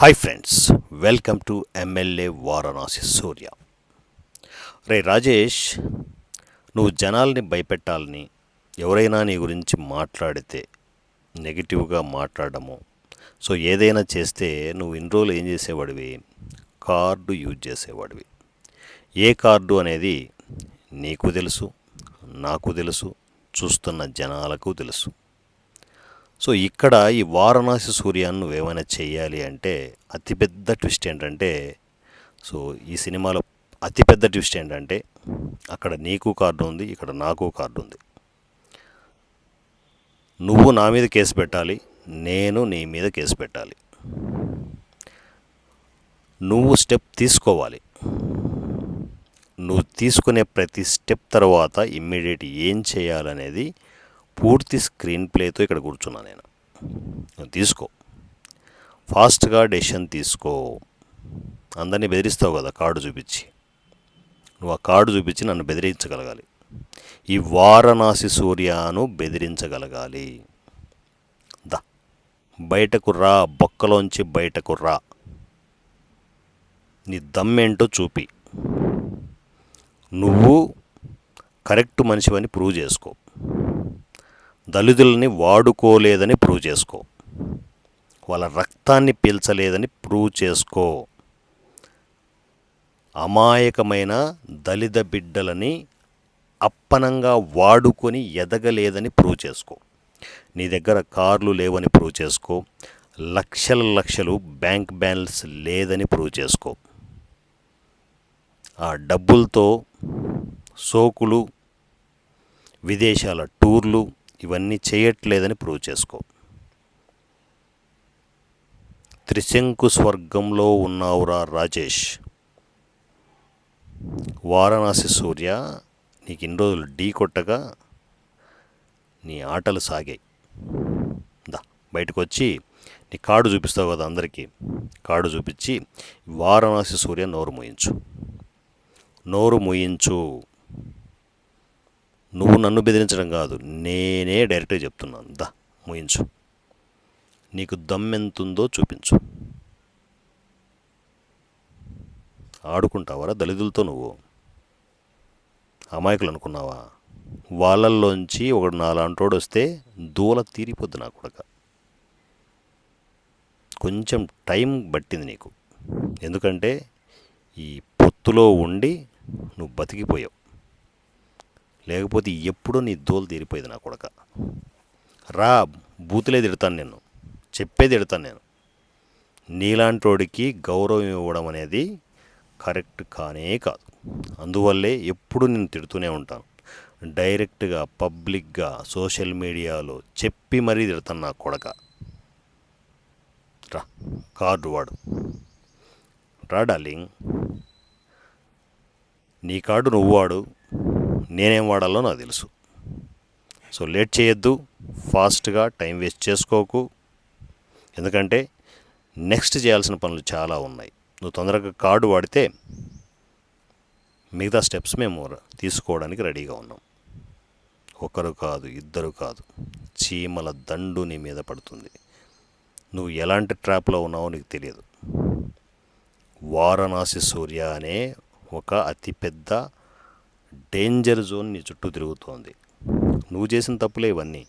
Hi friends welcome to MLA Varanasi Surya రే రాజేష్ నువ్వు జనాల్ని భయపెట్టాలని ఎవరైనా నీ గురించి మాట్లాడితే నెగిటివ్గా మాట్లాడము. సో ఏదైనా చేస్తే నువ్వు ఇన్ని రోజులు ఏం చేసేవాడివి? కార్డు యూజ్ చేసేవాడివి. ఏ కార్డు అనేది నీకు తెలుసు నాకు తెలుసు చూస్తున్న జనాలకు తెలుసు. సో ఇక్కడ ఈ వారణాసి సూర్యాన్ని నువ్వేమైనా చేయాలి అంటే అతిపెద్ద ట్విస్ట్ ఏంటంటే సో ఈ సినిమాలో అతిపెద్ద ట్విస్ట్ ఏంటంటే అక్కడ నీకు కార్డు ఉంది ఇక్కడ నాకు కార్డు ఉంది. నువ్వు నా మీద కేసు పెట్టాలి నేను నీ మీద కేసు పెట్టాలి. నువ్వు స్టెప్ తీసుకోవాలి. నువ్వు తీసుకునే ప్రతి స్టెప్ తర్వాత ఇమ్మీడియట్ ఏం చేయాలనేది పూర్తి స్క్రీన్ ప్లేతో ఇక్కడ కూర్చున్నా నేను. తీసుకో. ఫాస్ట్గా డెసిషన్ తీసుకో. అందరినీ బెదిరిస్తావు కదా కార్డు చూపించి. నువ్వు ఆ కార్డు చూపించి నన్ను బెదిరించగలగాలి. ఈ వారణాసి సూర్యను బెదిరించగలగాలి. దా. బయటకు రా బొక్కలోంచి బయటకు రా. నీ దమ్మేంటో చూపి. నువ్వు కరెక్ట్ మనిషివని ప్రూవ్ చేసుకో. దళితులని వాడుకోలేదని ప్రూవ్ చేసుకో. వాళ్ళ రక్తాన్ని పీల్చలేదని ప్రూవ్ చేసుకో. అమాయకమైన దళిత బిడ్డలని అప్పనంగా వాడుకొని ఎదగలేదని ప్రూవ్ చేసుకో. నీ దగ్గర కార్లు లేవని ప్రూవ్ చేసుకో. లక్షల లక్షలు బ్యాంక్ బ్యాలెన్స్ లేదని ప్రూవ్ చేసుకో. ఆ డబ్బులతో సోకులు విదేశాల టూర్లు ఇవన్నీ చేయట్లేదని ప్రూవ్ చేసుకో. త్రిశంకు స్వర్గంలో ఉన్నావురా రాజేష్. వారణాసి సూర్య నీకు ఇన్ని రోజులు ఢీ కొట్టగా నీ ఆటలు సాగాయి. దా బయటకు వచ్చి నీ కార్డు చూపిస్తావు కదా అందరికీ. కార్డు చూపించి వారణాసి సూర్య నోరు మూయించు. నోరు మూయించు. నువ్వు నన్ను బెదిరించడం కాదు నేనే డైరెక్ట్గా చెప్తున్నాను. దా ముయించు నీకు దమ్మెంతుందో చూపించు. ఆడుకుంటావరా దళితులతో నువ్వు? అమాయకులు అనుకున్నావా? వాళ్ళల్లోంచి ఒకడు నాలాంటోడు వస్తే దూల తీరిపోద్ది నా కొడక. కొంచెం టైం పట్టింది నీకు. ఎందుకంటే ఈ పొత్తులో ఉండి నువ్వు బతికిపోయావు. లేకపోతే ఎప్పుడో నీ దోలు తీరిపోయేది నా కొడక. రా బూతులే తిడతాను నేను చెప్పే తిడతాను నేను. నీలాంటోడికి గౌరవం ఇవ్వడం అనేది కరెక్ట్ కానే కాదు. అందువల్లే ఎప్పుడు నేను తిడుతూనే ఉంటాను. డైరెక్ట్గా పబ్లిక్గా సోషల్ మీడియాలో చెప్పి మరీ తిడతాను నా కొడక. రా కార్డు వాడు. రా డార్లింగ్. నీ కార్డు నువ్వు వాడు. నేనేం వాడాలో నాకు తెలుసు. సో లేట్ చేయొద్దు ఫాస్ట్గా టైం వేస్ట్ చేసుకోకు. ఎందుకంటే నెక్స్ట్ చేయాల్సిన పనులు చాలా ఉన్నాయి. నువ్వు తొందరగా కార్డు వాడితే మిగతా స్టెప్స్ మేము తీసుకోవడానికి రెడీగా ఉన్నాం. ఒకరు కాదు ఇద్దరు కాదు. చీమల దండు నీ మీద పడుతుంది. నువ్వు ఎలాంటి ట్రాప్లో ఉన్నావో నీకు తెలియదు. వారణాసి సూర్య అనే ఒక అతిపెద్ద డేంజర్ జోన్ నీ చుట్టూ తిరుగుతోంది. నువ్వు చేసిన తప్పులే ఇవన్నీ.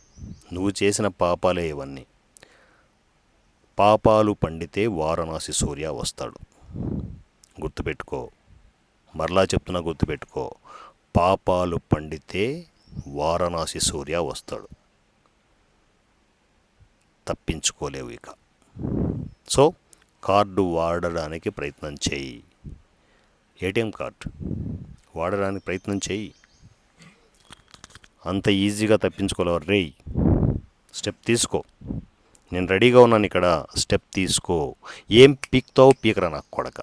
నువ్వు చేసిన పాపాలే ఇవన్నీ. పాపాలు పండితే వారణాసి సూర్య వస్తాడు. గుర్తుపెట్టుకో. మరలా చెప్తున్నా గుర్తుపెట్టుకో. పాపాలు పండితే వారణాసి సూర్య వస్తాడు. తప్పించుకోలేవు ఇక. సో కార్డు వాడడానికి ప్రయత్నం చేయి. ATM card. వాడడానికి ప్రయత్నం చేయి. అంత ఈజీగా తప్పించుకోలేవు. రేయ్ స్టెప్ తీసుకో. నేను రెడీగా ఉన్నాను ఇక్కడ. స్టెప్ తీసుకో. ఏం పీక్తావు? పీకరా నాకు కొడక.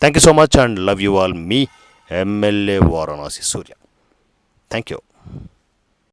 Thank you so much and love you all me MLA Varanasi Surya. Thank you